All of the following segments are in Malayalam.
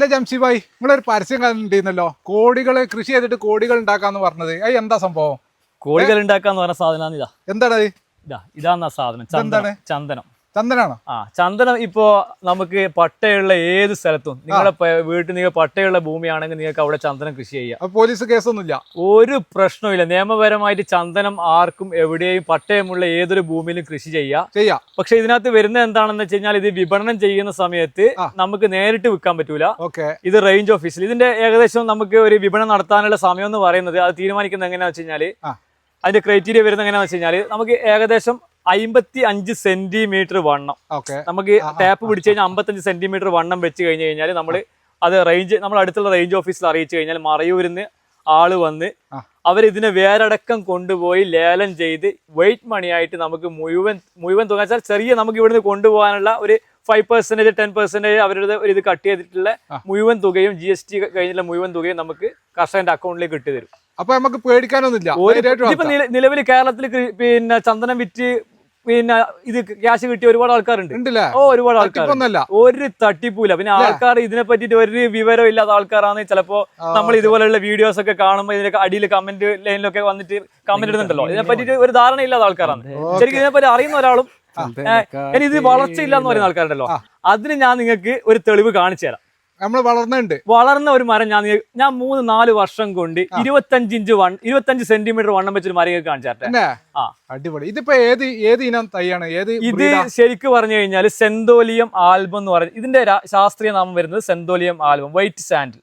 അല്ല ജംഷി ഭായ് നിങ്ങളൊരു പരസ്യം കണ്ടിരുന്നല്ലോ കോടികൾ കൃഷി ചെയ്തിട്ട് കോടികൾ ഉണ്ടാക്കാന്ന് പറഞ്ഞത്. അത് എന്താ സംഭവം? കോടികൾ ഉണ്ടാക്കാന്ന് പറഞ്ഞ സാധനം ഇതാ. എന്താണ് ഇതാ ഇതാന്ന സാധനം. ചന്ദനം. ചന്ദനം. ചന്ദനാണോ? ആ ചന്ദനം ഇപ്പോ നമുക്ക് പട്ടയുള്ള ഏത് സ്ഥലത്തും. നിങ്ങളുടെ പ- വീട്ടിൽ നിങ്ങൾ പട്ടയുള്ള ഭൂമിയാണെങ്കിൽ നിങ്ങൾക്ക് അവിടെ ചന്ദനം കൃഷി ചെയ്യാം. പോലീസ് കേസൊന്നുമില്ല? ഒരു പ്രശ്നവുമില്ല. നിയമപരമായിട്ട് ചന്ദനം ആർക്കും എവിടെയും പട്ടയമുള്ള ഏതൊരു ഭൂമിയിലും കൃഷി ചെയ്യാം. ചെയ്യാം. പക്ഷെ ഇതിനകത്ത് വരുന്ന എന്താണെന്ന് വെച്ച് കഴിഞ്ഞാൽ ഇത് വിപണനം ചെയ്യുന്ന സമയത്ത്. നമുക്ക് നേരിട്ട് വിൽക്കാൻ പറ്റൂല. ഓക്കെ. ഇത് റേഞ്ച് ഓഫീസിൽ ഇതിന്റെ ഏകദേശം നമുക്ക് ഒരു വിപണനം നടത്താനുള്ള സമയം എന്ന് പറയുന്നത് അത് തീരുമാനിക്കുന്നത് എങ്ങനെയാണെന്ന് വെച്ച് കഴിഞ്ഞാൽ അതിന്റെ ക്രൈറ്റീരിയ വരുന്നത് എങ്ങനെയാണെന്ന് വെച്ച് കഴിഞ്ഞാൽ നമുക്ക് ഏകദേശം അമ്പത്തി അഞ്ച് സെന്റിമീറ്റർ വണ്ണം. ഓക്കെ. നമുക്ക് ടാപ്പ് പിടിച്ചു കഴിഞ്ഞാൽ അമ്പത്തഞ്ച് സെന്റിമീറ്റർ വണ്ണം വെച്ച് കഴിഞ്ഞു കഴിഞ്ഞാൽ നമ്മൾ അത് റേഞ്ച് നമ്മൾ അടുത്തുള്ള റേഞ്ച് ഓഫീസിൽ അറിയിച്ചു കഴിഞ്ഞാൽ മറയൂരിന്ന് ആൾ വന്ന് അവർ അവരിതിനെ വേരടക്കം കൊണ്ടുപോയി ലേലം ചെയ്ത് വെയിറ്റ് മണിയായിട്ട് നമുക്ക് മുഴുവൻ മുഴുവൻ തുക വെച്ചാൽ ചെറിയ നമുക്ക് ഇവിടുന്ന് കൊണ്ടുപോകാനുള്ള ഒരു ഫൈവ് പെർസെന്റേജ് ടെൻ പെർസെന്റേജ് അവരുടെ ഒരു ഇത് കട്ട് ചെയ്തിട്ടുള്ള മുഴുവൻ തുകയും ജി എസ് ടി കഴിഞ്ഞുള്ള മുഴുവൻ തുകയും നമുക്ക് കർഷകന്റെ അക്കൗണ്ടിലേക്ക് ഇട്ട് തരും. അപ്പൊ നമുക്ക് പേടിക്കാനൊന്നുമില്ല. വളർത്താം. നിലവിൽ കേരളത്തിൽ പിന്നെ ചന്ദനം വിറ്റ് പിന്നെ ഇത് ക്യാഷ് കിട്ടിയ ഒരുപാട് ആൾക്കാരുണ്ട്. ഓ ഒരുപാട് ആൾക്കാർ ഒരു തട്ടിപ്പൂല പിന്നെ ആൾക്കാർ ഇതിനെ പറ്റിട്ട് ഒരു വിവരം ഇല്ലാത്ത ആൾക്കാരാണ്. ചിലപ്പോ നമ്മൾ ഇതുപോലെയുള്ള വീഡിയോസ് ഒക്കെ കാണുമ്പോൾ ഇതിനൊക്കെ അടിയിൽ കമന്റ് ലൈനിലൊക്കെ വന്നിട്ട് കമന്റ് ഇടുന്നുണ്ടല്ലോ. ഇതിനെ പറ്റിട്ട് ഒരു ധാരണ ഇല്ലാത്ത ആൾക്കാരാണ്. ശരിക്കും ഇതിനെ പറ്റി അറിയുന്ന ഒരാളും ഇത് വളർച്ചയില്ല എന്ന് പറയുന്ന ആൾക്കാരുണ്ടല്ലോ. അതിന് ഞാൻ നിങ്ങൾക്ക് ഒരു തെളിവ് കാണിച്ചു തരാം. നമ്മൾ വളർന്നുണ്ട്. വളർന്ന ഒരു മരം ഞാൻ ഞാൻ മൂന്ന് നാല് വർഷം കൊണ്ട് ഇരുപത്തഞ്ച് ഇഞ്ച് വൺ ഇരുപത്തഞ്ച് സെന്റിമീറ്റർ വണ്ണം വെച്ചൊരു മരം കാണിച്ചാട്ടെ. അടിപൊളി. ഇതിപ്പോ ഏത് ഏത് ഇനം തൈയാണ്? ഏത് ഇത് ശരിക്ക് പറഞ്ഞു കഴിഞ്ഞാൽ സെന്തോലിയം ആൽബം എന്ന് പറയുന്നത് ഇതിന്റെ ശാസ്ത്രീയ നാമം വരുന്നത് സെന്തോലിയം ആൽബം വൈറ്റ് സാൻഡിൽ.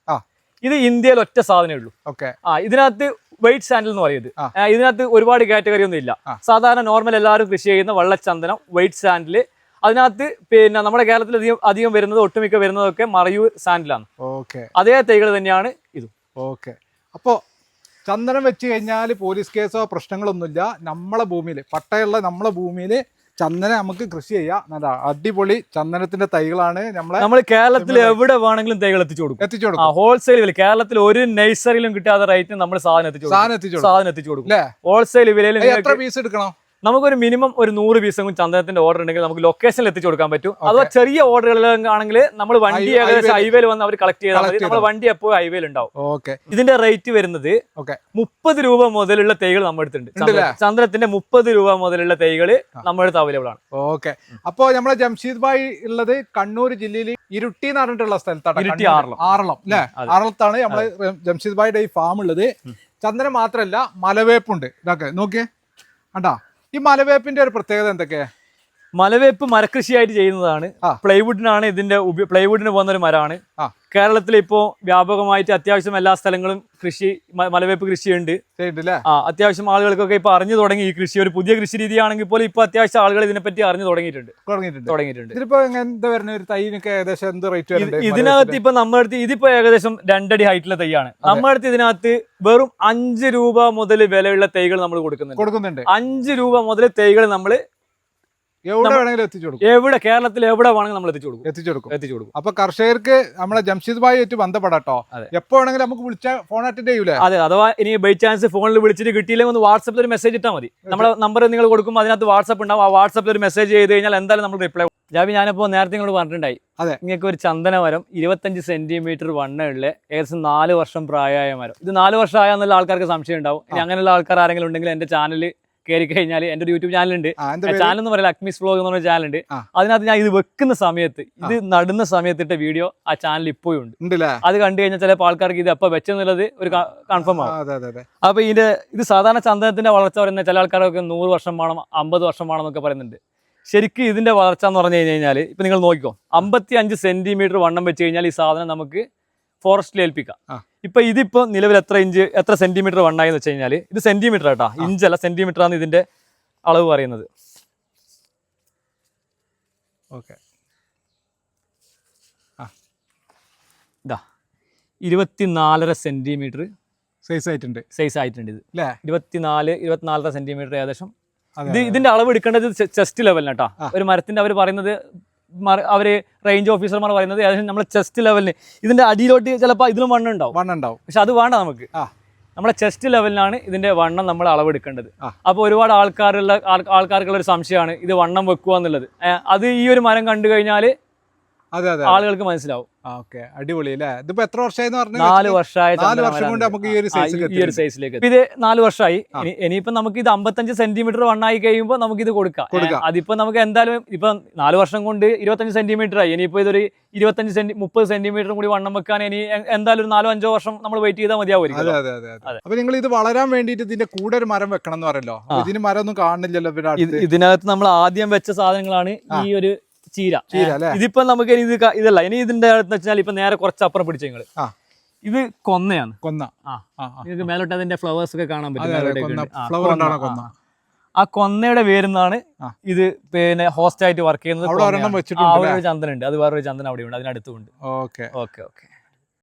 ഇത് ഇന്ത്യയിൽ ഒറ്റ സാധനമേ ഉള്ളൂ. ഓക്കെ. ആ ഇതിനകത്ത് വൈറ്റ് സാൻഡിൽ എന്ന് പറയുന്നത് ഇതിനകത്ത് ഒരുപാട് കാറ്റഗറി ഒന്നും ഇല്ല. സാധാരണ നോർമൽ എല്ലാവരും കൃഷി ചെയ്യുന്ന വെള്ളച്ചന്ദനം വൈറ്റ് സാൻഡിൽ അതിനകത്ത് പിന്നെ നമ്മുടെ കേരളത്തിൽ അധികം അധികം വരുന്നത് ഒട്ടുമിക്ക വരുന്നതൊക്കെ മറയൂർ സാൻഡിലാണ്. ഓക്കെ. അതേ തൈകൾ തന്നെയാണ് ഇതും. ഓക്കെ. അപ്പോ ചന്ദനം വെച്ച് കഴിഞ്ഞാൽ പോലീസ് കേസോ പ്രശ്നങ്ങളൊന്നുമില്ല. നമ്മളെ ഭൂമിയിൽ പട്ടയുള്ള നമ്മളെ ഭൂമിയിൽ ചന്ദനം നമുക്ക് കൃഷി ചെയ്യാം. നല്ല അടിപൊളി ചന്ദനത്തിന്റെ തൈകളാണ് നമ്മളെ നമ്മൾ കേരളത്തിൽ എവിടെ വേണമെങ്കിലും തൈകൾ എത്തിച്ചു കൊടുക്കും. എത്തിച്ചു കൊടുക്കും. ഹോൾസെയിൽ വില കേരളത്തിൽ ഒരു നഴ്സറിയിലും കിട്ടാത്ത റേറ്റിന് നമ്മൾ സാധനം എത്തിച്ചു സാധനം എത്തിച്ചു സാധനം എത്തിച്ചു കൊടുക്കും. ഹോൾസെയിൽ വിലയിൽ എത്ര പീസ് എടുക്കണം? നമുക്കൊരു മിനിമം ഒരു നൂറ് പീസെങ്കിലും ചന്ദനത്തിന്റെ ഓർഡർ ഉണ്ടെങ്കിൽ നമുക്ക് ലൊക്കേഷനിൽ എത്തിച്ചു കൊടുക്കാൻ പറ്റും. അഥവാ ചെറിയ ഓർഡറുകളാണെങ്കിൽ നമ്മൾ വണ്ടി ഏകദേശം ഹൈവേയിൽ വന്ന് അവർ കളക്ട് ചെയ്താൽ മതി. നമ്മുടെ വണ്ടി എപ്പോഴും ഹൈവേയിൽ ഉണ്ടാവും. ഓക്കെ ഇതിന്റെ റേറ്റ് വരുന്നത് ഓക്കെ മുപ്പത് രൂപ മുതലുള്ള തൈകൾ നമ്മുടെ അടുത്തുണ്ട്. ചന്ദനത്തിന്റെ മുപ്പത് രൂപ മുതലുള്ള തൈകൾ നമ്മുടെ അടുത്ത് അവൈലബിൾ ആണ്. ഓക്കെ അപ്പോ നമ്മളെ ജംഷീദ് ഭായ് ഉള്ളത് കണ്ണൂർ ജില്ലയിൽ ഇരുട്ടി എന്ന് പറഞ്ഞിട്ടുള്ള സ്ഥലത്താണ്. ആറളം. അല്ലെ ആറളത്താണ് നമ്മളെ ജംഷീദ് ഭായിയുടെ ഈ ഫാം ഉള്ളത്. ചന്ദനം മാത്രമല്ല മലവേപ്പുണ്ട്. ഇതൊക്കെ നോക്കിയേ. കണ്ടാ? ഈ മലവേപ്പിന്റെ ഒരു പ്രത്യേകത എന്തൊക്കെയാ മലവേപ്പ് മരകൃഷിയായിട്ട് ചെയ്യുന്നതാണ്. പ്ലൈവുഡിനാണ് ഇതിന്റെ പ്ലൈവുഡിന് പോകുന്ന ഒരു മരമാണ് ആ. കേരളത്തിൽ ഇപ്പോ വ്യാപകമായിട്ട് അത്യാവശ്യം എല്ലാ സ്ഥലങ്ങളും കൃഷി മലവേപ്പ് കൃഷിയുണ്ട്. ആ അത്യാവശ്യം ആളുകൾക്കൊക്കെ ഇപ്പൊ അറിഞ്ഞു തുടങ്ങി ഈ കൃഷി. ഒരു പുതിയ കൃഷി രീതിയാണെങ്കിൽ പോലും ഇപ്പൊ അത്യാവശ്യം ആളുകൾ ഇതിനെപ്പറ്റി അറിഞ്ഞു തുടങ്ങിയിട്ടുണ്ട്. തുടങ്ങിയിട്ടുണ്ട്. ഇതിനകത്ത് ഇപ്പൊ നമ്മുടെ അടുത്ത് ഇതിപ്പോ ഏകദേശം രണ്ടടി ഹൈറ്റിലെ തൈയാണ്. നമ്മുടെ അടുത്ത് ഇതിനകത്ത് വെറും അഞ്ച് രൂപ മുതൽ വിലയുള്ള തൈകൾ നമ്മൾ കൊടുക്കുന്നുണ്ട്. കൊടുക്കുന്നുണ്ട്. അഞ്ച് രൂപ മുതൽ തൈകൾ നമ്മൾ എവിടെ വേണമെങ്കിലും എത്തിച്ചു കൊടുക്കും. എവിടെ കേരളത്തിൽ എവിടെ വേണമെങ്കിൽ നമ്മൾ എത്തിച്ചു കൊടുക്കും. എത്തിച്ചു കൊടുക്കും. എത്തിച്ചു കൊടുക്കും. അപ്പൊ കർഷകർക്ക് നമ്മളെ ജംഷീദ് ഭായി ആയിട്ട് ബന്ധപ്പെടാട്ടോ. എപ്പോ വേണമെങ്കിലും നമുക്ക് വിളിച്ച ഫോൺ അറ്റൻഡ് ചെയ്യൂലേ? അതെ അഥവാ ഇനി ബൈ ചാൻസ് ഫോണിൽ വിളിച്ചിട്ട് കിട്ടിയില്ലെങ്കിൽ ഒന്ന് വാട്സപ്പിൽ ഒരു മെസ്സേജ് ഇട്ടാൽ മതി. നമ്മുടെ നമ്പർ നിങ്ങൾ കൊടുക്കുമ്പോൾ അതിനകത്ത് വാട്സപ്പ് ഉണ്ടാവും. ആ വാട്സപ്പിൽ ഒരു മെസ്സേജ് ചെയ്ത് കഴിഞ്ഞാൽ എന്തായാലും നമ്മൾ റിപ്ലൈ ജാബി ഞാനിപ്പോൾ നേരത്തെ നിങ്ങളോട് പറഞ്ഞിട്ടുണ്ടായി. അതെ. നിങ്ങൾക്ക് ഒരു ചന്ദന മരം ഇരുപത്തഞ്ച് സെന്റിമീറ്റർ വണ്ണമുള്ള ഏകദേശം നാല് വർഷം പ്രായമായ മരം. ഇത് നാല് വർഷം ആയെന്നുള്ള ആൾക്കാർക്ക് സംശയം ഉണ്ടാവും. അങ്ങനെയുള്ള ആൾക്കാർ ആരെങ്കിലും ഉണ്ടെങ്കിൽ എന്റെ ചാനൽ കയറി കഴിഞ്ഞാൽ എന്റെ ഒരു യൂട്യൂബ് ചാനലുണ്ട്. ചാനൽ എന്ന് പറയുന്നത് അക്മിസ് വ്ലോഗ് എന്ന് പറഞ്ഞ ചാനലുണ്ട്. അതിനകത്ത് ഞാൻ ഇത് വെക്കുന്ന സമയത്ത് ഇത് നടുന്ന സമയത്തിട്ട വീഡിയോ ആ ചാനൽ ഇപ്പോഴും ഉണ്ട്. അത് കണ്ടു കഴിഞ്ഞാൽ ചില ആൾക്കാർക്ക് ഇത് എപ്പോൾ വെച്ചെന്നുള്ളത് ഒരു കൺഫേം ആവും. അപ്പൊ ഇതിന്റെ ഇത് സാധാരണ ചന്ദനത്തിന്റെ വളർച്ച പറയുന്ന ചില ആൾക്കാരൊക്കെ നൂറ് വർഷം വേണം അമ്പത് വർഷം വേണം എന്നൊക്കെ പറയുന്നുണ്ട്. ശരിക്കും ഇതിന്റെ വളർച്ച എന്ന് പറഞ്ഞു കഴിഞ്ഞാൽ ഇപ്പൊ നിങ്ങൾ നോക്കിക്കോ അമ്പത്തി അഞ്ച് സെന്റിമീറ്റർ വണ്ണം വെച്ച് കഴിഞ്ഞാൽ ഈ സാധനം നമുക്ക് ഫോറസ്റ്റിൽ ഏൽപ്പിക്കാം. ഇപ്പൊ ഇതിപ്പോ നിലവിൽ എത്ര ഇഞ്ച് എത്ര സെന്റിമീറ്റർ വണ്ണായി എന്ന് വെച്ച് കഴിഞ്ഞാൽ ഇത് സെന്റിമീറ്റർ ആട്ടാ. ഇഞ്ചല്ല സെന്റിമീറ്റർ ആണ് ഇതിന്റെ അളവ് പറയുന്നത്. ഓക്കെ. ഇതാ ഇരുപത്തിനാലര സെന്റിമീറ്റർ സൈസ് ആയിട്ടുണ്ട്. സൈസ് ആയിട്ടുണ്ട് ഇത്. അല്ലേ ഇരുപത്തിനാല് ഇരുപത്തിനാലര സെന്റിമീറ്റർ ഏകദേശം. ഇത് ഇതിന്റെ അളവ് എടുക്കേണ്ടത് ചെസ്റ്റ് ലെവലിനാട്ടാ. ഒരു മരത്തിന്റെ അവർ പറയുന്നത് അവർ റേഞ്ച് ഓഫീസർമാർ പറയുന്നത് ഏകദേശം നമ്മൾ ചെസ്റ്റ് ലെവലിന് ഇതിന്റെ അടിയിലോട്ട് ചിലപ്പോൾ ഇതിലും വണ്ണം ഉണ്ടാവും. വണ്ണം ഉണ്ടാവും പക്ഷെ അത് വേണ്ട നമുക്ക്. നമ്മുടെ ചെസ്റ്റ് ലെവലിലാണ് ഇതിന്റെ വണ്ണം നമ്മൾ അളവെടുക്കേണ്ടത്. അപ്പോൾ ഒരുപാട് ആൾക്കാരുള്ള ആൾ- ആൾക്കാർക്കുള്ള ഒരു സംശയമാണ് ഇത് വണ്ണം വെക്കുക എന്നുള്ളത് അത് ഈ ഒരു മരം കണ്ടു കഴിഞ്ഞാൽ ആളുകൾക്ക് മനസ്സിലാവും. ഓക്കെ. അടിപൊളി അല്ലേ ഇതിപ്പോ എത്ര വർഷമായി നാല് വർഷമായി നാല് വർഷം കൊണ്ട് നമുക്ക് ഈ ഒരു ഈ- ഒരു സൈസിലേക്ക് ഇത് നാല് വർഷമായി. ഇനിയിപ്പോ നമുക്ക് ഇത് അമ്പത്തഞ്ച് സെന്റിമീറ്റർ വണ്ണായി കഴിയുമ്പോൾ നമുക്ക് ഇത് കൊടുക്കാം. അതിപ്പോ നമുക്ക് എന്തായാലും ഇപ്പൊ നാല് വർഷം കൊണ്ട് ഇരുപത്തഞ്ച് സെന്റിമീറ്റർ ആയി. ഇനിയിപ്പോ ഇതൊരു ഇരുപത്തഞ്ച് സെന്റി മുപ്പത് സെന്റിമീറ്റർ കൂടി വണ്ണം വെക്കാൻ ഇനി എന്തായാലും ഒരു നാലോ അഞ്ചോ വർഷം നമ്മൾ വെയിറ്റ് ചെയ്താൽ മതിയാവും. അപ്പൊ നിങ്ങൾ ഇത് വളരാൻ വേണ്ടിയിട്ട് ഇതിന്റെ കൂടെ ഒരു മരം വെക്കണം എന്ന് പറയല്ലോ. ഇതിന് മരം ഒന്നും കാണുന്നില്ലല്ലോ ഇതിനകത്ത് നമ്മൾ ആദ്യം വെച്ച സാധനങ്ങളാണ് ഈ ഒരു ചീര. ഇതിപ്പോ നമുക്ക് ഇനി ഇത് ഇതല്ല. ഇനി ഇതിന്റെ അടുത്ത് വെച്ചാൽ ഇപ്പൊ നേരെ കുറച്ച് അപ്പുറം പിടിച്ചു നിങ്ങൾ. ഇത് കൊന്നയാണ്. കൊന്ന. നിങ്ങൾക്ക് മേലോട്ട് അതിന്റെ ഫ്ലവേഴ്സ് ഒക്കെ കാണാൻ പറ്റും. ആ, കൊന്നയുടെ പേരുന്നാണ് ഇത് പിന്നെ ഹോസ്റ്റ് ആയിട്ട് വർക്ക് ചെയ്യുന്നത് ചന്ദനുണ്ട്. അത് വേറൊരു ചന്ദനം അവിടെ ഉണ്ട് അതിനടുത്തുണ്ട് ഓക്കെ. Okay okay.